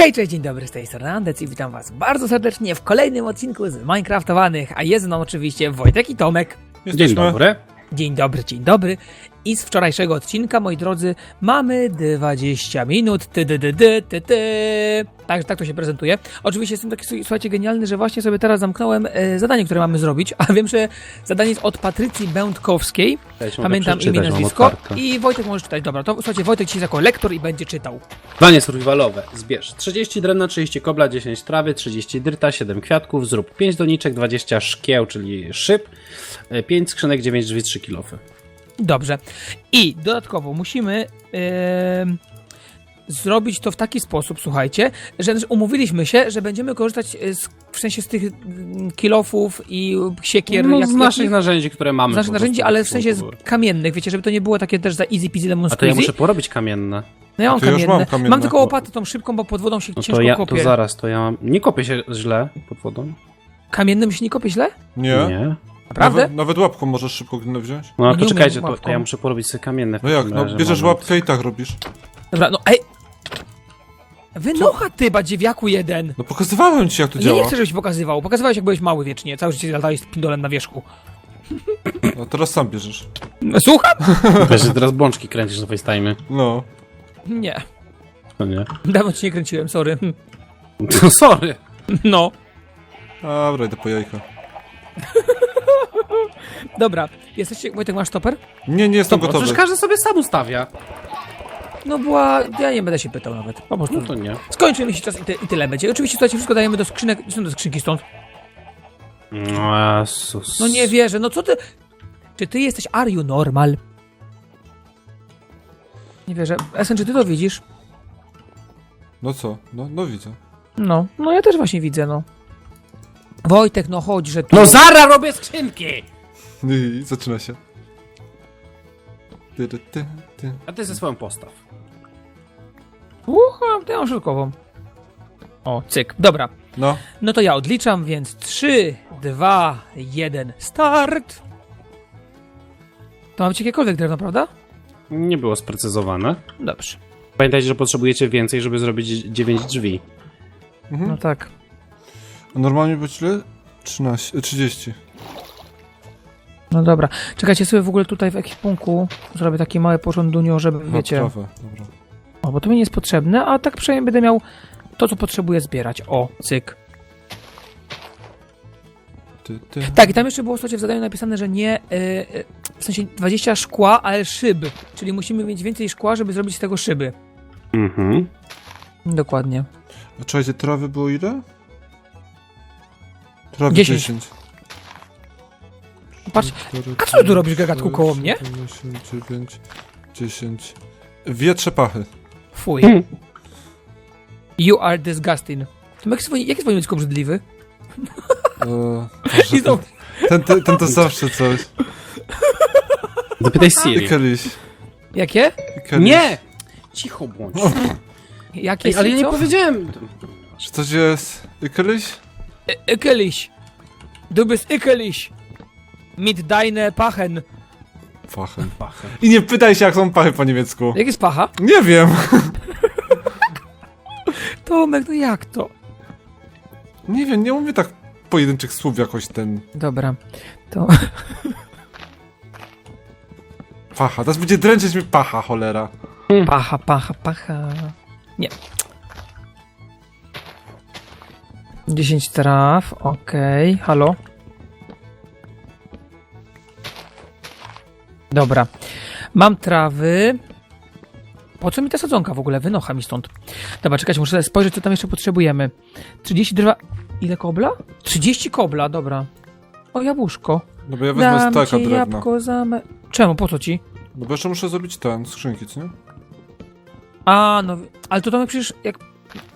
Hej, cześć, dzień dobry, z tej strony Andec i witam was bardzo serdecznie w kolejnym odcinku z Minecraftowanych, a jest nam oczywiście Wojtek i Tomek. Dzień dobry. Dzień dobry, dzień dobry. I z wczorajszego odcinka, moi drodzy, mamy 20 minut. Ty, ty, ty, ty, ty, ty. Tak, tak to się prezentuje. Oczywiście jestem taki, słuchajcie, genialny, że właśnie sobie teraz zamknąłem e, zadanie, które mamy zrobić, a wiem, że zadanie jest od Patrycji Będkowskiej. Cześć, Pamiętam imię, nazwisko. I Wojtek może czytać. Dobra, to słuchajcie, Wojtek dzisiaj jako lektor i będzie czytał. Zadanie survivalowe. Zbierz 30 drewna, 30 kobla, 10 trawy, 30 dyrta, 7 kwiatków, zrób 5 doniczek, 20 szkieł, czyli szyb, 5 skrzynek, 9 drzwi, 3 kilofy. Dobrze. I dodatkowo musimy zrobić to w taki sposób, słuchajcie, że umówiliśmy się, że będziemy korzystać e, z, w sensie z tych kilofów i siekier, No, jak, z naszych jakich- narzędzi, które mamy. z naszych narzędzi, ale w sensie z kamiennych, wiecie, żeby to nie było takie też za easy peasy lemon A to ja muszę porobić kamienne. No ja mam to kamienne. mam kamienne. tylko łopatę tą szybką, bo pod wodą się No to ciężko ja, kopie. to zaraz, to ja mam... Nie kopię się źle pod wodą? Kamiennym się nie kopie źle? Nie? Nie. Naprawdę? Nawet, nawet łapką możesz szybko gnę wziąć. No No to czekajcie, to, to ja muszę porobić sobie kamienne No jak, no bierzesz moment. łapkę i tak robisz. Dobra, no ej! Wynocha ty, badziewiaku jeden! No pokazywałem ci jak to Nie, nie działa. chcę, żebyś pokazywał. Pokazywałeś, jak byłeś mały wiecznie. Cały życie latałeś z pindolem na wierzchu. No teraz sam bierzesz. Słucham? Wiesz, że teraz bączki kręcisz na FaceTime. No. Nie. No nie. Dawno ci nie kręciłem, sorry. To sorry. No. Dobra, idę po jajka. Dobra. Jesteście... Wojtek, masz stoper? Nie, nie jestem No gotowy. przecież każdy sobie sam ustawia. No była... Ja nie będę się pytał nawet. Po prostu. No to nie. Skończymy się czas i, ty, i tyle będzie. Oczywiście, słuchajcie, wszystko dajemy do skrzynek. Gdzie są te skrzynki stąd? No Jezus. No nie wierzę. No co ty... Czy ty jesteś... Are you normal? Nie wierzę. Esen, czy ty to widzisz? No co? No, no widzę. No. No ja też właśnie widzę, no. Wojtek, no chodź, że tu... No Zara robię skrzynki! I zaczyna się. Ty, ty, ty, ty. A ty ze swoją postaw. Ja mam środkową. O, cyk. Dobra. No. No to ja odliczam, więc 3, 2, 1, start! To mam jakiekolwiek drewno, prawda? Nie było sprecyzowane. Dobrze. Pamiętajcie, że potrzebujecie więcej, żeby zrobić 9 drzwi. Mhm. No tak. A normalnie być ile? 13, e, 30. No dobra. Czekajcie sobie w ogóle tutaj w ekwipunku. Zrobię takie małe porządunio, żeby, Na wiecie... trawę, dobra. O, bo to mi nie jest potrzebne, a tak przynajmniej będę miał to, co potrzebuję zbierać. O, cyk. Ty, ty. Tak, i tam jeszcze było słuchajcie, w zadaniu napisane, że nie, y, y, w sensie 20 szkła, ale szyb. Czyli musimy mieć więcej szkła, żeby zrobić z tego szyby. Mhm. Dokładnie. A czekajcie, trawy było ile? Trawy 10. 10. Patrz, a co ty tu robisz, gagatku, koło mnie? siedem, osiem, dziewięć, 10. Wietrze pachy. Fuj. Hmm. You are disgusting. To jak, swoje, jak jest twoje dziecko obrzydliwy? I to, ten, ten, ten to zawsze coś. Zapytaj Siri. kiedyś. jakie? Nie! Cicho bądź. Jakie Ej, ale ja nie co? powiedziałem. Czy coś jest? I kiedyś? Y- Ykeliś. Du bist ykeliś. Mit deine Pachen. Fachem. I nie pytaj się, jak są pachy po niemiecku. Jak jest pacha? Nie wiem. Tomek, no jak to? Nie wiem, nie mówię tak pojedynczych słów jakoś ten... Dobra. To... Pacha. Teraz będzie dręczyć mi pacha, cholera. Pacha, pacha, pacha. Nie. 10 traf, okej. Halo? Dobra. Mam trawy. Po co mi ta sadzonka w ogóle? Wynocha mi stąd. Dobra, czekajcie, muszę spojrzeć, co tam jeszcze potrzebujemy. 30 drzewa... Ile kobla? 30 kobla, dobra. O, jabłuszko. No bo ja wezmę Dam staka ci drewna. jabłko. Czemu? Po co ci? No bo jeszcze muszę zrobić ten, skrzynki, co nie? A, no, ale to Tomek przecież jak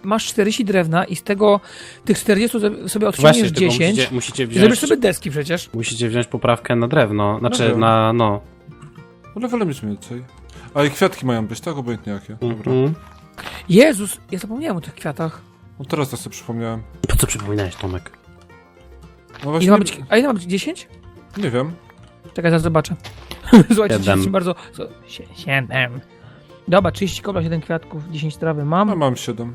masz 40 drewna i z tego tych 40 sobie- odciągniesz Właśnie, tylko 10 musicie, musicie i zrobisz wziąć... sobie deski przecież. Musicie wziąć poprawkę na drewno. Znaczy wiem. na, no. Ale wolę mieć więcej. A i kwiatki mają być, tak? Obojętnie jakie. Dobra. Mhm. Jezus, ja zapomniałem o tych kwiatach. No teraz to sobie przypomniałem. Po co przypominałeś, Tomek? No właśnie, Ile ma być, a ile ma być 10? nie wiem. Czekaj, zaraz zobaczę. Słuchajcie, Siedem. 10 bardzo... so- sie- 7. Dobra, 30 kobla, 7 kwiatków, 10 trawy mam. Ja mam 7.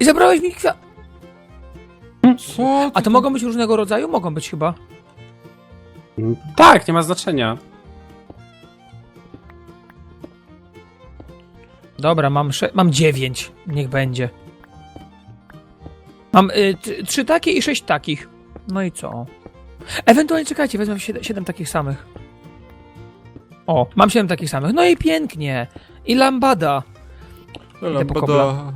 I zabrałeś mi kwiat. Co? A to mogą być różnego rodzaju? Mogą być chyba. Tak, nie ma znaczenia. Dobra, mam, sze- mam dziewięć. Niech będzie. Mam y, t- trzy takie i sześć takich. No i co? Ewentualnie czekajcie, wezmę siedem, siedem takich samych. O, mam siedem takich samych. No i pięknie. I lambada. Lambada.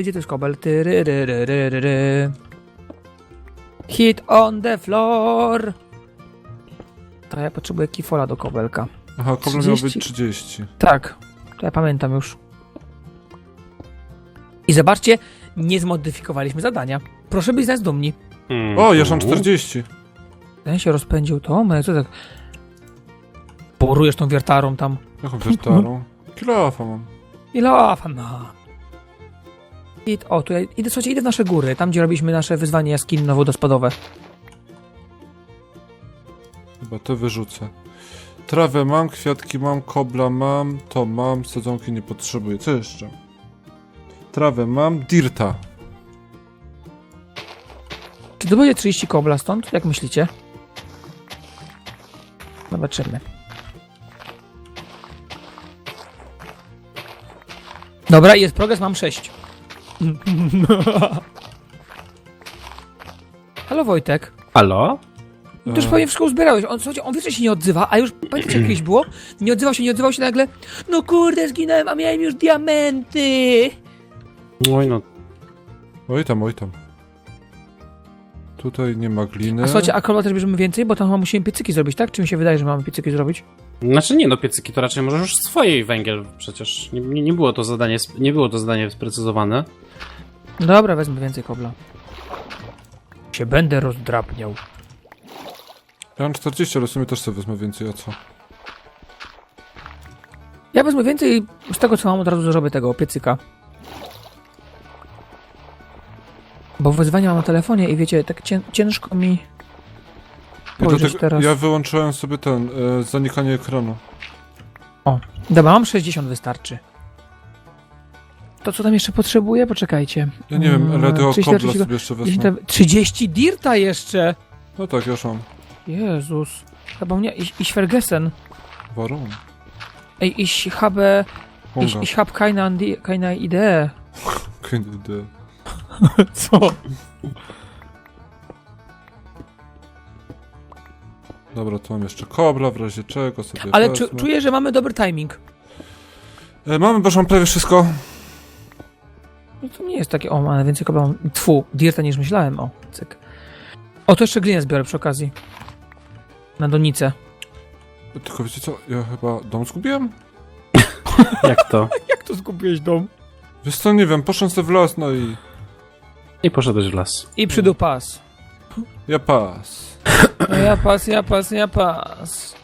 Gdzie to jest kobel? Hit on the floor. To ja potrzebuję kifola do kobelka. Aha, kobla miał 30. być 30. Tak, to ja pamiętam już. I zobaczcie, nie zmodyfikowaliśmy zadania. Proszę być z nas dumni. Hmm. O, już mam 40. Ten się rozpędził, Tomek, co tak... Porujesz tą wiertarą tam. Jaką wiertarą? Kilofa mam. Ile afa ma? I, o, tutaj, idę, słuchajcie, idę w nasze góry, tam gdzie robiliśmy nasze wyzwanie jaskinno-wodospadowe. Chyba to wyrzucę. Trawę mam, kwiatki mam, kobla mam, to mam, sadzonki nie potrzebuję. Co jeszcze? Trawę mam, dirta. Czy to będzie 30 kobla stąd? Jak myślicie? Zobaczymy. Dobra, jest progres, mam 6. Halo Wojtek. Halo? Ty już E. pewnie wszystko uzbierałeś. On, słuchajcie, on wiecznie się nie odzywa, a już pamiętacie jak kiedyś było? Nie odzywał się, nie odzywał się nagle. No kurde, zginąłem, a miałem już diamenty. Oj, no. Oj tam, oj tam. Tutaj nie ma gliny. A słuchajcie, a kobla też bierzemy więcej, bo tam chyba musimy piecyki zrobić, tak? Czy mi się wydaje, że mamy piecyki zrobić? Znaczy nie, no piecyki to raczej możesz już swojej węgiel przecież. Nie, nie, nie było to zadanie, nie było to zadanie sprecyzowane. Dobra, wezmę więcej kobla. Się będę rozdrapniał. Ja mam 40, ale w sumie też sobie wezmę więcej, a co? Ja wezmę więcej i z tego co mam od razu zrobię tego piecyka. Bo wyzwania mam na telefonie i wiecie, tak cię, ciężko mi spojrzeć teraz. Ja wyłączyłem sobie ten, e, zanikanie ekranu. Dobra, mam 60 wystarczy. To co tam jeszcze potrzebuję? Poczekajcie. Ja nie wiem, Mm, tego 30, kobla 30, sobie jeszcze 30, wezmę. 30 dirta jeszcze! No tak, ja już mam. Jezus. Chyba mnie, ich, ich Ferguson. Warum? Ej, ich habe, ich, Honga. ich hab keine, Andi- keine Idee. Keine Idee. Co? Dobra, to mam jeszcze kobla, w razie czego sobie Ale wezmę. czu, czuję, że mamy dobry timing. E, mamy, bo już mam prawie wszystko. No to nie jest takie, o, ale więcej kobla mam. Tfu, dirta niż myślałem, o, cyk. O, to jeszcze glinę zbiorę przy okazji. Na donicę. Tylko wiecie co, ja chyba dom zgubiłem? Jak to? Jak to zgubiłeś dom? Wiesz co, nie wiem, poszedłem sobie w las, no i... I poszedłeś w las. I przydu pas. Ja pas. No ja pas, ja pas, ja pas.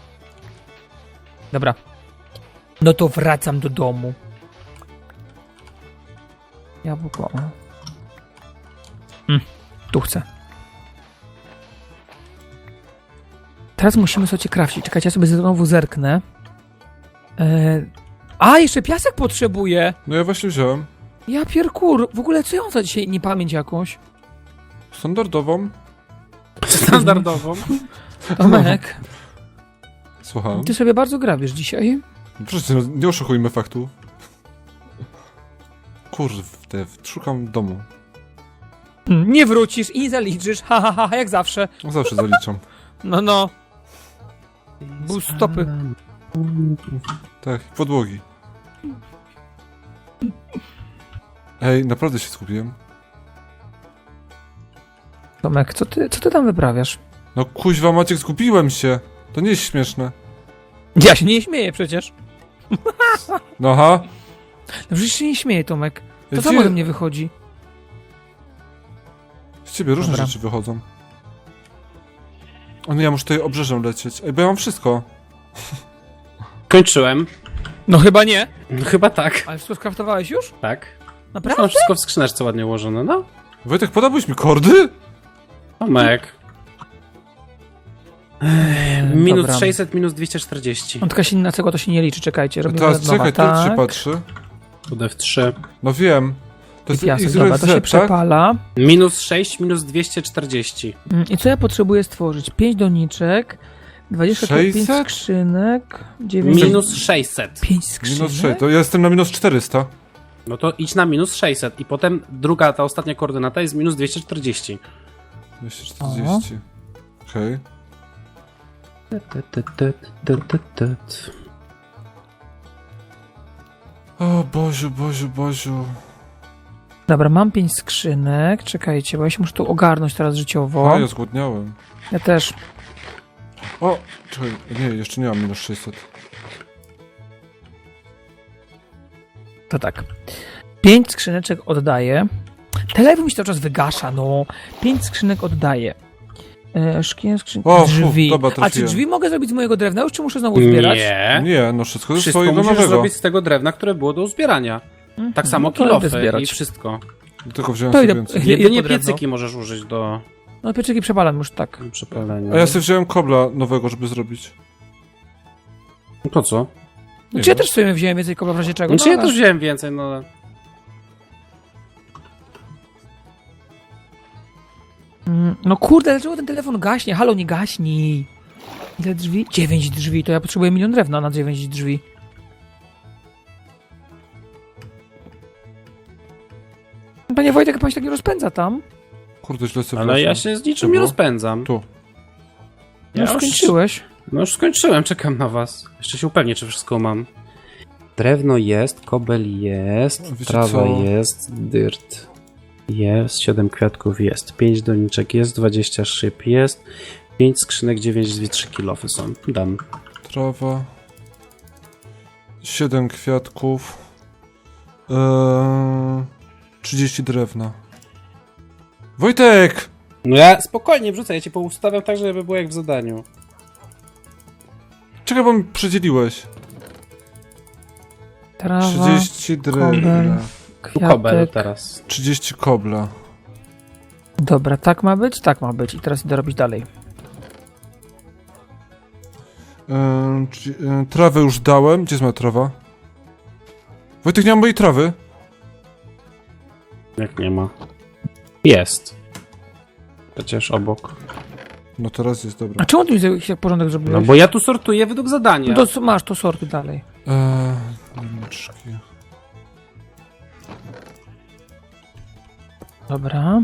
Dobra. No to wracam do domu. Jabłko. Mm, tu chcę. Teraz musimy sobie krawcić. Czekajcie, ja sobie znowu zerknę. E... A, jeszcze piasek potrzebuję! No ja właśnie wziąłem. Ja pierkur, w ogóle co ją za dzisiaj niepamięć jakąś? Standardową. Standardową. Tomek, Słucham. ty sobie bardzo grabisz dzisiaj. Proszę, no, nie oszukujmy faktu. Kurde, szukam domu. Nie wrócisz i nie zaliczysz, ha, ha, ha, ha jak zawsze. No, Zawsze zaliczam. No, no. Bus stopy. Tak, podłogi. Ej, naprawdę się skupiłem. Tomek, co ty, co ty tam wyprawiasz? No kuźwa Maciek, zgubiłem się. To nie jest śmieszne. Ja się nie śmieję przecież. No aha. No przecież się nie śmieję, Tomek. To Ej, co gdzie- ode mnie wychodzi? Z ciebie różne Dobra. rzeczy wychodzą. O nie, ja muszę tutaj obrzeżem lecieć. Ej, bo ja mam wszystko. Kończyłem. No chyba nie. No, chyba tak. Ale wszystko skraftowałeś już? Tak. Naprawdę? Mam wszystko w skrzyneczce ładnie ułożone, no. Wojtek, podałbyś mi kordy? Tomek. Minus Dobra. 600, minus 240. On taka silna cegła to się nie liczy, czekajcie. Robimy Teraz czekaj, tu tak. się patrzy. Pod F3. No wiem. To jest Y, dobra, to Z, się tak? przepala. Minus 6, minus 240. Mm, I co ja potrzebuję stworzyć? 5 doniczek, 25 600? skrzynek, 9... Minus 600. 5 skrzynek? Minus 6, to ja jestem na minus 400. No to idź na minus 600 i potem druga, ta ostatnia koordynata jest minus 240. 240. Okej. O Boziu, Boziu, Boziu. Dobra, mam 5 skrzynek, czekajcie, bo ja się muszę tu ogarnąć teraz życiowo. A, ja zgłodniałem. Ja też. O, czekaj, nie, jeszcze nie mam minus 600. To tak. 5 skrzyneczek oddaję. Telefon mi się cały czas wygasza, no. 5 skrzynek oddaję. E, szkien, skrzyn... O, drzwi. dobra, A czy drzwi mogę zrobić z mojego drewna już, czy muszę znowu zbierać? Nie. Nie, no wszystko ze Wszystko swojego musisz nowego. zrobić z tego drewna, które było do uzbierania. Mhm, Tak samo no kilofy zbierać. i wszystko. Tylko wziąłem To sobie idę- więcej. Jedynie piecyki możesz użyć do No pieczyki przepalam już tak. przepalenia. A ja sobie wziąłem kobla nowego, żeby zrobić. No To co? Nie Czy ja też sobie wziąłem więcej kobla w razie czego? Znaczy ja ale- też wziąłem więcej, no ale... No kurde, dlaczego ten telefon gaśnie? Halo, nie gaśnij. Ile drzwi? 9 drzwi, to ja potrzebuję milion drewna na 9 drzwi. Panie Wojtek, pan się tak nie rozpędza tam? Kurde, źle sobie Ale ja się z niczym nie Było? rozpędzam. Tu. No już Ja już- skończyłeś. No już skończyłem, czekam na was. Jeszcze się upewnię, czy wszystko mam. Drewno jest, kobel jest, Wiecie trawa co? jest, dyrt jest, 7 kwiatków jest, 5 doniczek jest, 20 szyb jest, 5 skrzynek, 9 drzwi, 3 kilofy są. Dam. Trawa. 7 kwiatków. Eee, 30 drewna. Wojtek! No ja spokojnie wrzucę, ja cię poustawiam tak, żeby było jak w zadaniu. Czekaj, bo mi przedzieliłeś. Trawa, 30 drewna. Tu kobel teraz. 30 kobla. Dobra, tak ma być? Tak ma być. I teraz idę robić dalej. Czy- eee, trawę już dałem. Gdzie jest moja trawa? Wojtek, nie mam mojej trawy. Jak nie ma. Jest. Przecież obok. No teraz jest, dobra. A czemu ty mi jakiś tak porządek No zrobiłeś? bo ja tu sortuję według zadania. No to masz, to sorty dalej. Eee, doniczki. Dobra.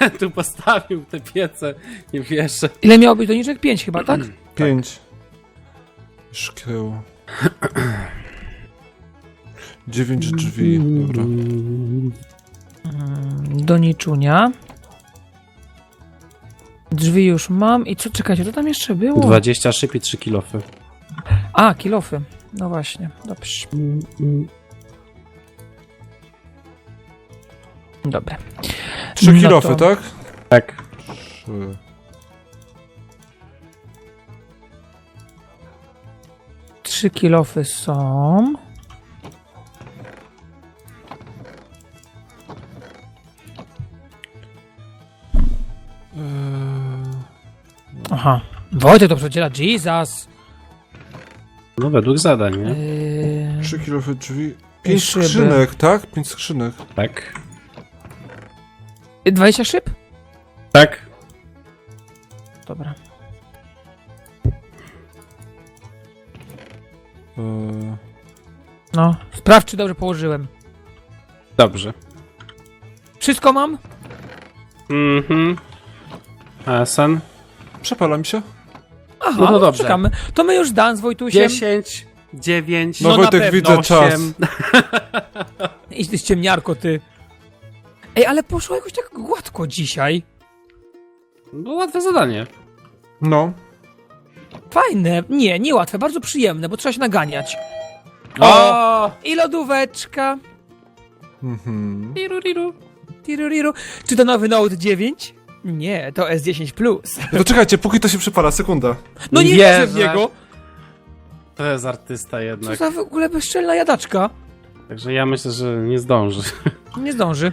tu postawił te piece, nie wierzę. Ile miało być doniczek? 5 chyba, tak? 5. Szkieł. 9 drzwi, dobra. Mm, Doniczunia. Drzwi już mam. I co, czekajcie, co tam jeszcze było? 20 szyb i 3 kilofy. A, kilofy. No właśnie, dobrze. Dobra. 3 No kilofy, to- tak? Tak. 3. Trzy kilofy są. Eee, Aha. Wojtek to przedziela, Jesus. No według zadań, nie? Yy, 3 kilofy drzwi. 5 szyby. skrzynek, tak? 5 skrzynek. Tak. 20 szyb? Tak. Dobra. No, sprawdź, czy dobrze położyłem. Dobrze. Wszystko mam? Mhm. A San? przepala mi się. Aha, No to no dobrze. czekamy. To my już Dan z Wojtusiem. 10, 9, No, No, na Wojtek, pewno, widzę czas. 8. Idź ty z ciemniarko, ty. Ej, ale poszło jakoś tak gładko dzisiaj. No łatwe zadanie. No. Fajne. Nie, niełatwe, bardzo przyjemne, bo trzeba się naganiać. O! I lodóweczka. Mhm. Riru, riru. Tiruriru. Czy to nowy Note 9? Nie, to S10 Plus. To czekajcie, póki to się przepala, sekunda. No nie wierzę w niego. To jest artysta Co jednak. za w ogóle bezczelna jadaczka. Także ja myślę, że nie zdąży. Nie zdąży.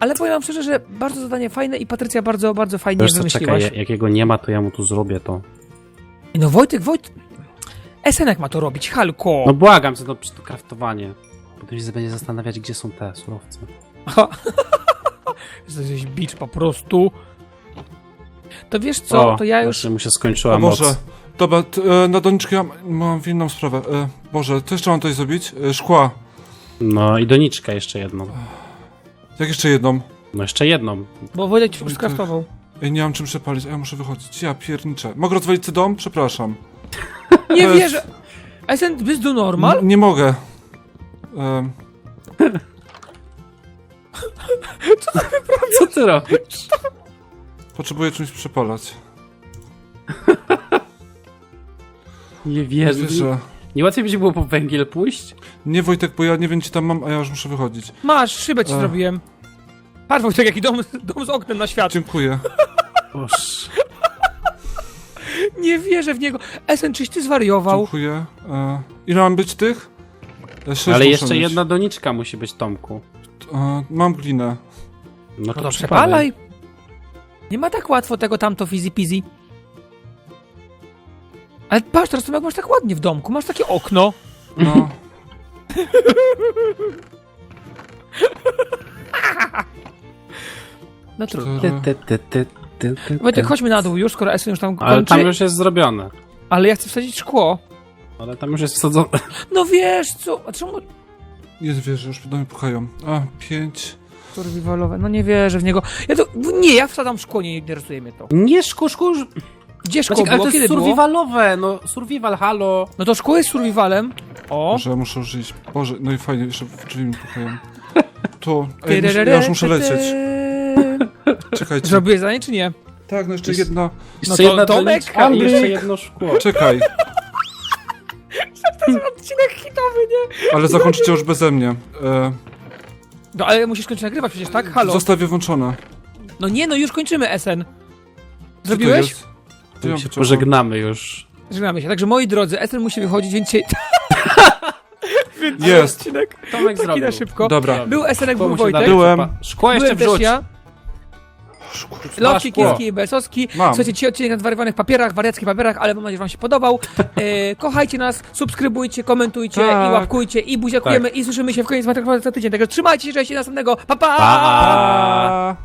Ale powiem wam szczerze, że bardzo zadanie fajne i Patrycja bardzo, bardzo fajnie Wiesz co, czekaj, wymyśliłaś. jak jego nie ma, to ja mu tu zrobię to. No Wojtek, Wojtek... Esenek ma to robić, Halko. No błagam, co to przy to kraftowanie. Potem się będzie zastanawiać, gdzie są te surowce. Jesteś bicz po prostu. To wiesz co, O, to ja już... Mu się skończyła O Boże. moc. Dobra, t, e, na doniczkę mam, mam inną sprawę. E, Boże, co jeszcze mam tutaj zrobić? E, szkła. No i doniczkę jeszcze jedną. Jak jeszcze jedną? No jeszcze jedną. Bo Wojtek ci już skraftował. Ej, nie mam czym przepalić, a ja muszę wychodzić. Ja pierniczę. Mogę rozwalić ten dom? Przepraszam. Nie jest- wierzę! Esen, bys do normal? N- nie mogę. E, Co ty robisz? potrzebuję czymś przepalać. Nie Nie wierzę. wierzę. Nie łatwiej by ci było po węgiel pójść? Nie Wojtek, bo ja nie wiem, ci tam mam, a ja już muszę wychodzić. Masz, szybę ci Ech. zrobiłem. Patrz Wojtek, jaki dom, dom z oknem na świat. Dziękuję. Nie wierzę w niego. Esen, czyś ty zwariował? Dziękuję. E, ile mam być tych? E, sześć Ale muszę jeszcze mieć. jedna doniczka musi być, Tomku. E, mam glinę. No No to to przepalaj. przepalaj. Nie ma tak łatwo tego tamto fizy peasy. Ale patrz, teraz Tomek masz tak ładnie w domku, masz takie okno. No. No trudno. Ty, ty, ty, ty, ty, Wojtek, chodźmy na dół już, skoro Esen już tam Ale kończy. tam już jest zrobione. Ale ja chcę wsadzić szkło. Ale tam już jest wsadzone. No wiesz co, a czemu Jest wieże, już do mnie pukają. A, pięć. survivalowe? No nie wierzę w niego. Ja to, nie, ja wsadzam szkło, nie interesuje mnie to. Nie, szkło, szkło już... Gdzie szkło Maciek, ale było? to Kiedy jest było? survivalowe, no survival, halo. No to szkło jest survivalem. O, Boże, ja muszę iść. Boże, no i fajnie, jeszcze w drzwi mi pukają. Tu. Ej, muszę, ja już muszę lecieć. Czekajcie. Zrobiłeś zadanie czy nie? Tak, no jeszcze Jest- jedna. Jeszcze to jedna Tomek, doniczka i Andrzej. jeszcze jedno szkło. Czekaj, Odcinek hitowy, nie? ale zakończycie już beze mnie. E, No ale musisz kończyć nagrywać przecież, tak? Halo? zostawię włączone. No nie, no już kończymy SN. Co to Zrobiłeś? jest? Gdzie się pożegnamy już. Żegnamy się. Także moi drodzy, SN musi wychodzić, więc dzisiaj... Jest. Odcinek Tomek taki zrobił. na szybko. Dobra. Był SN, Szkło był Wojtek. Byłem. Szkło jeszcze Byłem też wrzuć. ja. Lowki, szkło. Kiski i Besowski. Mam. Słuchajcie, dzisiaj odcinek na zwariowanych papierach, wariackich papierach, ale mam nadzieję, że wam się podobał. E, kochajcie nas, subskrybujcie, komentujcie Tak. i łapkujcie i buziakujemy i słyszymy się w koniec materiału za tydzień. Także trzymajcie się, cześć i następnego. Pa, pa! Pa! A...